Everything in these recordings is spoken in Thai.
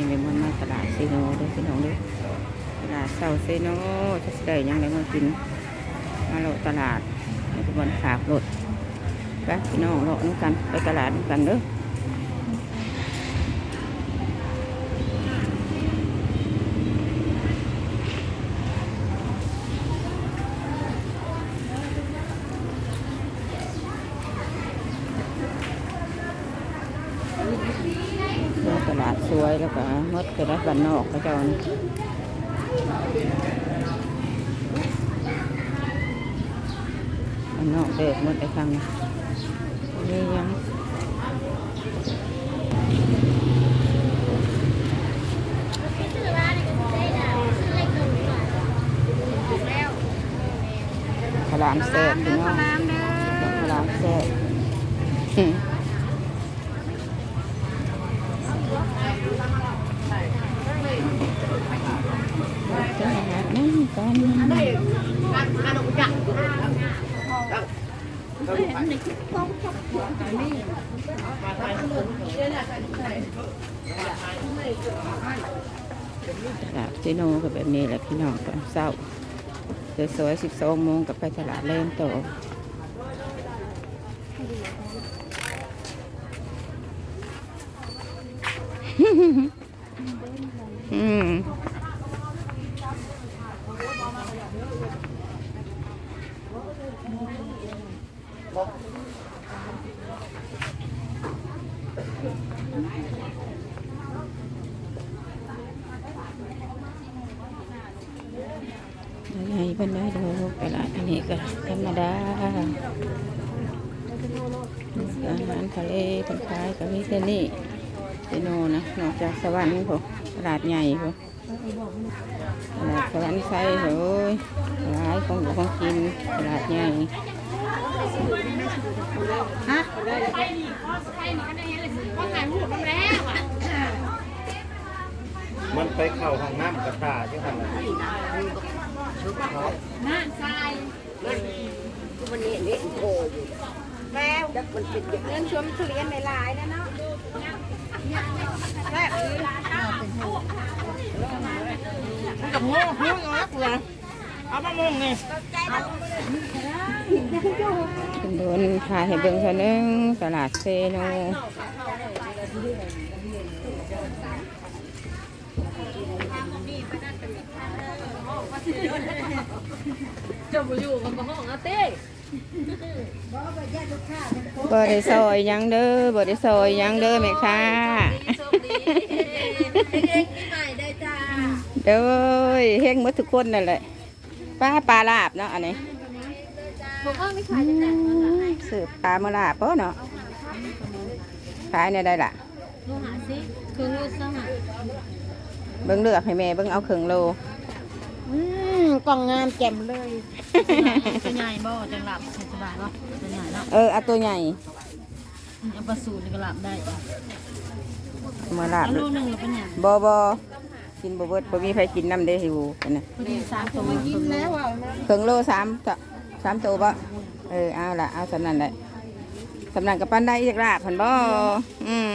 นี่เป็นมันมาตลาดเซโนด้วยพี่น้องด้วยตลาดเซาเซโนจะสิได้ยังไงมากิน มาโลตลาดในกระบวนขาบรถไปพี่น้องเลาะน้ำกัน ไปตลาดน้ำกันเด้อมาต ลาดสวยแล้วก็มดก็ได้บ้านนอกก็เจ้านี่บ้านนอกเด็กหมดไอ้ครั้งนี้นี่ยังขลามแซ่บพี่น้องขลามแซ่บอืมจะหานั่งกัน ตลาดซีโนก็แบบนี้แหละพี่น้องตอนเช้าสวยๆสิบสองโมงกับไปตลาดเล่นต่ออืม ยังไงเป็นได้ดูตลาดอันนี้ก็ธรรมดาอาหารทะเลเป็นขายกับมิเทนี่เจโนนะนอกจากสวรรค์พวกตลาดใหญ่พวกตลาดสวรรค์ไซเฮ้ยร้ายของอยู่ของกินตลาดใหญ่ มันไปเข้าห้องน้ำกระตาใช่ไหมมันนี่เล่นโคอยู่แล้วมันเป็นอย่างนั้นชวนทุเรียนในลายนะเนาะแม่มันกับโง่หิ้วอย่างนั้นเหรอ เอามามงนี่เป็นโดนขายให้เบิ่งเท่านึงตลาดเซโนจะมาอยู่กับห้องอาเต้บ่ได้ซอยหยังเด้อบ่ได้ซอยหยังเด้อแม่ค้าโชคดีเด็กปีใหม่ได้จ้าเด้อเฮงหมดทุกคนนั่นแหละ ป้าปลาลาบเนาะอันนี้ผมว่าไม่ขายจะแจกสืบปลามาลาบเปเนาะขายในได้ล่ะลูกหาซิคือลูกสหเบิ่งเลือกให้แม่เบิ่งเอาครึ่งโลอืมกล่องงามแจ่มเลยเป็นใหญ่บ่จังหลับสบายบ่เป็นใหญ่เนาะเออเอาตัวใหญ่เอาปลาสูตรนี่ก็หลับได้มาลาบเอาลูกหนึ่งหรือเป็นใหญ่บ่บ่ กินบ่เบิดบ่มีใครกินน้ำเด้หิวกันน่ะพอดีสามตัวกินแล้วอะครึ่งโลสามตะสามตัวบ่เออเอาล่ะเอาสำนั้นแหละสำนั้นกับปั้นได้อีกลาบพันบ่อืม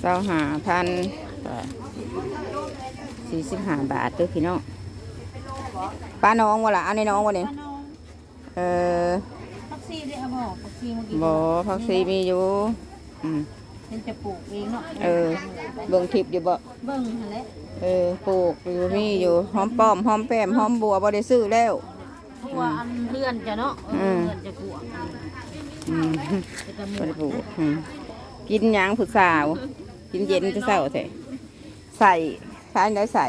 เศร้าหาพันสี่สิบห้าบาทเด้อพี่น้องปลาน้องวะล่ะเอาในน้องวะเนี่ยเออพักซีได้เอาบ่พักซีเมื่อกี้บ่พักซีมีอยู่อืม เป็นจะปลูกเองเนาะเออ เบิ่งทิพย์อยู่บ่ เบิ่งหั่นแหละเออ ปลูกอยู่มีอยู่หอมป้อมหอมแป้มหอมบัวบ่ได้ซื้อแล้วเพราะว่าอันเลื่อนจะเนาะเออเลื่อนจะกลัวอืมจะกระหมูบ่ได้ปลูกอืมกินหยังผู้สาว กินเย็นจะเศร้าแท้ใส่ใช้ได้ใส่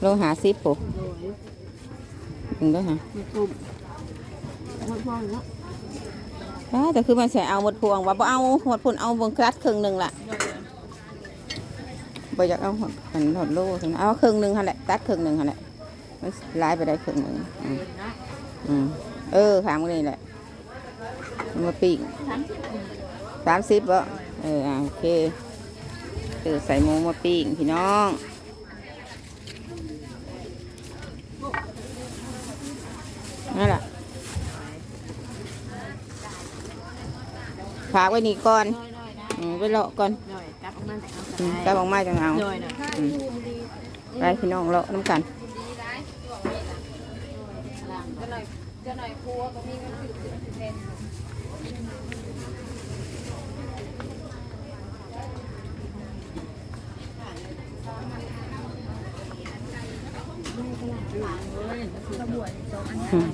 โลหะสิบปุ๊ถึงได้ฮะมีตุ่มมันพองเนาะ้าแต่คือมันใส่เอาหมดพวงว่าบ่เอาหมดพุ่นเอาเบิ่งครัดครึ่งหนึ่งล่ะบ่อยากเอาหมดอันหดโลถึงเอาครึ่งหนึ่งหั่นแหละตัดครึ่งหนึ่งหั่นแหละมันหลายไปได้ครึ่งหนึ่งอืมอืมเออขามกันนี่แหละมาปิ้งสามสิบบ่เอออโอเคเออใส่หมูมาปิ้งพี่น้องนั่นแหละ ฝากไว้นี่ก่อนหน่อยๆนะอืมไปเลาะก่อนหน่อยกลับออกมาแต่เอาอืมกลับออกมาจังเอาหน่อยหน่อยอืมไปพี่น้องเลาะน้ำกันจะหน่อยจะหน่อยครัวก็มีเงินซื้อเป็นอืม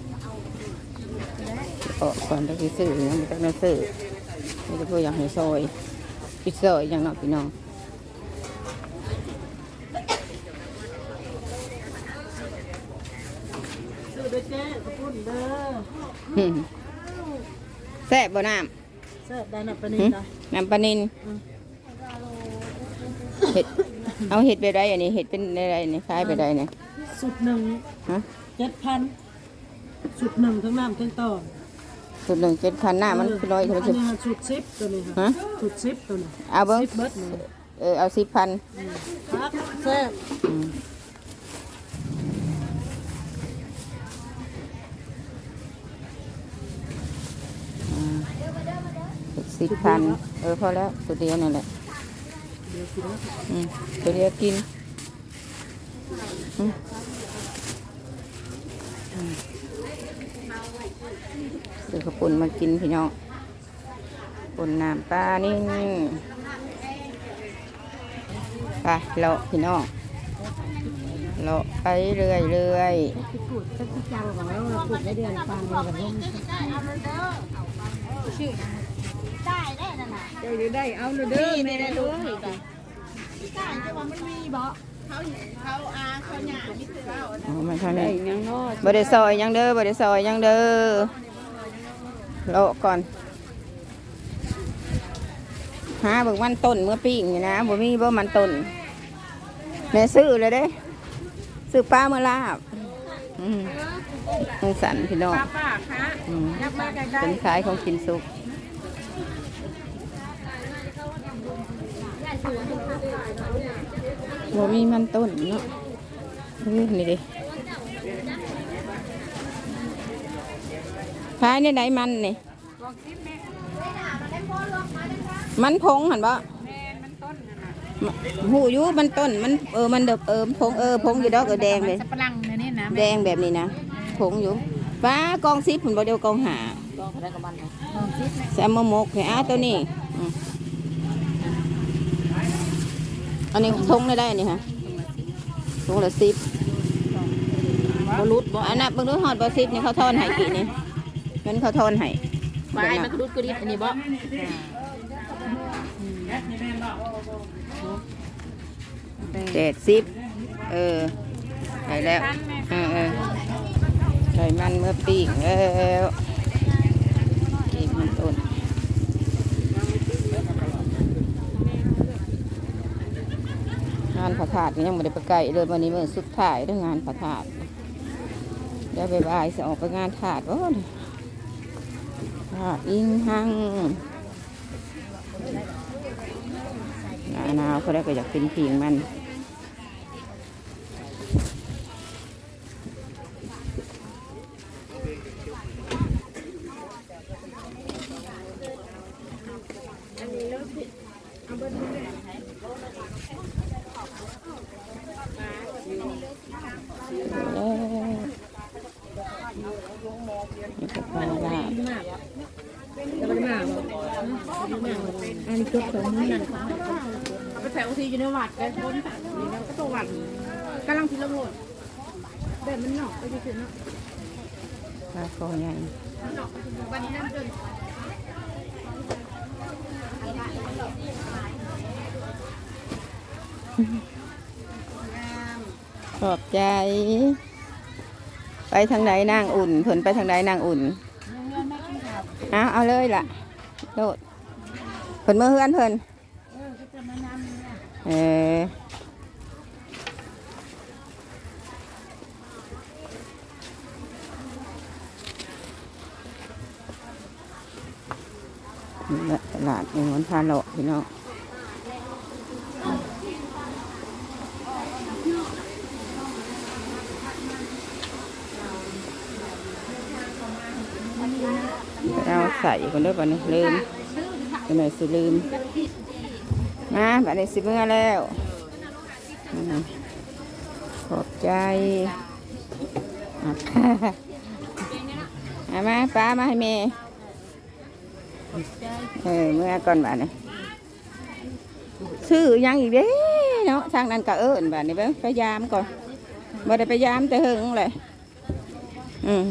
ออกก่อนไปซื้อยังไม่ต้องซื้อ นี่จะพูดอย่างให้ซอยปิดซอยอย่างเนาะพี่น้องซื้อด้วยเจ๊กระปุ้นเด้ออืมแซ่บบ่น้เสิร์ฟได้น่ะปำนีหึจ้ะน้ำปลานินเห็ดเอาเห็ดไปได้อันนี้เห็ดเป็นอะไรนี่คล้ายไปได้เนี่ยสุดหนึ่งฮะเจ็ดพันสุดหนึ่งทั้งน้ำทั้งต่อ สุดหนึ่งเจ็ดพันหน้ามันคือน้อยอัเท่านไหร่นี้สุดซิปตัวนี้ฮะค่ะสุดซิปตัวนี้เอาเบิ้งซิปเบิร์ดนี่เออเอาสิบพันครับแซ่บอืมอ่าสิบพันเออพอแล้วสุดเดียวนั่นแหละเดี๋ยวกินนะอืมตัวเดียวกินอืมอืม ซื้อข้าวปุ้นมากินพี่น้องปุ้นน้ำปลานี่ไปเลาะพี่น้องเลาะไปเรื่อยเรื่อยพูดสักจังของเราพูดไม่ได้เดือนฟังเลยแบบนี้ เดี๋ยวได้เอาเลยเด้อไม่ได้รู้ๆเอามาทางนี้ยังน้อยบไดซอยหยังเด้อบไดซอยหยังเด้อเลาะก่อนหาเบิ่งมันต้นเมื่อปีนี่นะบ่มีบ่มันต้นแม่ซื้อเลยเด้ซื้อปลาเมื่อลาบอืมสงสันพี่น้องป้าคะอืมยักมาใกล้เป็นขายของกินสุก บ่มีมันต้นเนาะนี่นี่ดิขายในไหนมันนี่มันพงหันบ่หูอยูมันต้นมันเออมันเดบเออพงเออพงอยู่ดอกเออแดงเลยสับปะรังเนี่ยนี่นะแดงแบบนี้นะผงอยู่ป้ากองซิปผลบเดียวกองหาลองอะไรกับมันนะแซมมะมกเนี่ยอ้าตัวนี้ อืมอันนี้ทงได้ได้นี่ฮะทงละสิบบรุษบ่อันนั้นเบางดูหอดบอสิบนี่เขาทอนให้กี่นี่มันเขาทอนให้ไม้มันกระดุดกระดิบอันนี้บ่เจ็ดสิบเออใส่แล้วเออเออใส่มันเมื่อปีกแล้วปีกมันต้น งานพระธาตุยังไม่ได้ไปไกลเลยวันนี้มื่อสุดท้ายเรื่องงานพระธาตุเดี๋ยวบ่ายๆจะออกไปงานถาดโอ้ยถาดอินหังหนาวเขาได้ก็อยากเป็นผิงมัน นี่ก็ปลาละไปมาบ่อันนี้ก็สองนั่นเอาไปใส่โอทีอยู่ในวัดกันคนต่างนี่แล้วก็ตัววัดกำลังพิลโลดแบบมันหนอกไปถึงเนาะปลาคอใหญ่วันนี้นั่นจน ขอบใจ ไปทางไหนนางอุ่นเพิ่นไปทางไหนนางอุ่นเอาเอาเลยล่ะโลดเพิ่นเมื่อเฮือนเพิ่นเออนี่แหละตลาดในวันพาเลาะพี่น้องไปเอา ใส่คนเด้อป่ะนี่ลืมเป็นหน่อยสิลืมมาบัดนี้สิเมื่อแล้วขอบใจเอามาป้ามาให้แม่เออเมื่อก่อนบัดนี้ซื้อยังอีกเด้เนาะทางนั้นก็เอิ้นบัดนี้เบิ่งพยายามก่อนบ่ได้พยายามแต่หึงเลยอืม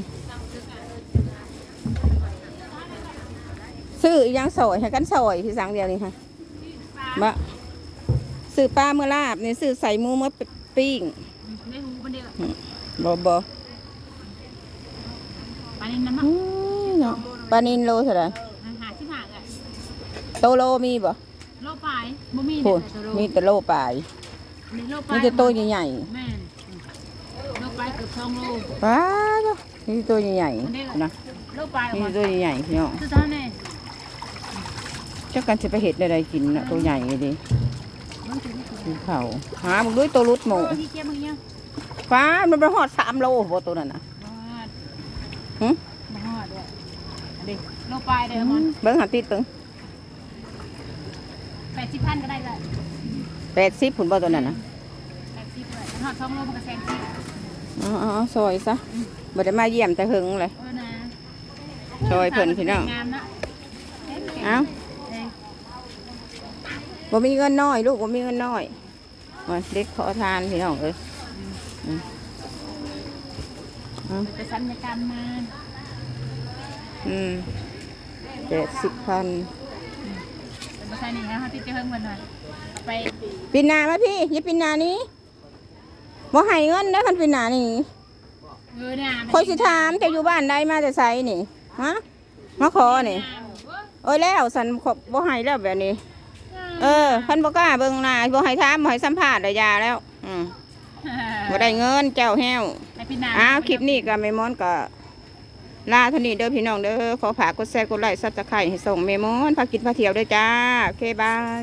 ซื้ออีหยังซอยให้กันซอยพี่สังเดียวนี่ค่ะบ่ซื้อปลาเมื่อลาบนี่ซื้อใส่หมูเมื่อปิ้งได้หูมันเดียวบ่บ่ปลานินน้ำมันอื้อเนาะปลานินโลเท่าไหร่หาที่หาอะโตโลมีบ่โลปลายบ่มีโอ้เนี่ยยแต่โลมีแต่โลปลายมีโลปมีลายแต่ตัวใหญ่แม่นโลปลายเกือบสองโลๆป้าจ้ะมีแต่ตัวใหญ่ๆนะโลปลายออกมีมาแต่ตัวใหญ่ๆพี่น้องคือเท่านี้เจ้ากันจะไปเห็ดอะไรกินน่ะตัวใหญ่เลยดิมันถึงกินเขาหามึงด้วยตัวรุดหมูที่เจี๊ยบมึงยังป้ามันไปหอดสามโลบ่ตัวนั้นน่ะบ่ฮอดหึบ่ฮอดด้วยอันนี้โลปลายเด้อมันเบิ้งหาติดตึงแปดสิบพันก็ได้เลยแปดสิบผุนบ่ตัวนั้นน่ะแปดสิบเลยหอดสองโลมันก็แซงสิบเอ๋อาซอยซะบ่ได้มาเยี่ยมแต่หึงเลยเออนะซอยเพิ่นพี่น้องงามนะเอ้าเอ้ย บ่มีเงินน้อยลูกบ่มีเงินน้อยโอ้ยเด็กขอทานพี่น้องเอ้ยอืมเอ้าไปสัญญกรรมมาอืมแปดสิบพันไปใส่นี่ฮะเขาติดเจิ้งมันหน่อยเอาไปปีหนามาพี่อยี่ปีหนานี้บ่ให้เงินนะคันปีหนานี่เออเนี่ยคอยสิถามจะอยู่บ้านใดมาแต่ไสนี่ฮะมาขอนี่โอ้ยแล้วสันขบบ่ให้แล้วแบบนี้ เออคันบ่กล้าเบิ่งหน้าบ่ให้ถามบ่ให้สัมภาษณ์ได้ยาแล้ว อืมบ่ได้เงินเจ้าแห้วไปพี่นาอ้าวคลิปนี้ก็แม่มอนก็ลาเท่านี้เด้อพี่น้องเด้อขอฝากกดแชร์กดไลค์ซับสไครต์ให้ส่งแม่มอนพากินพาเที่ยวด้วยจ้าโอเคบาย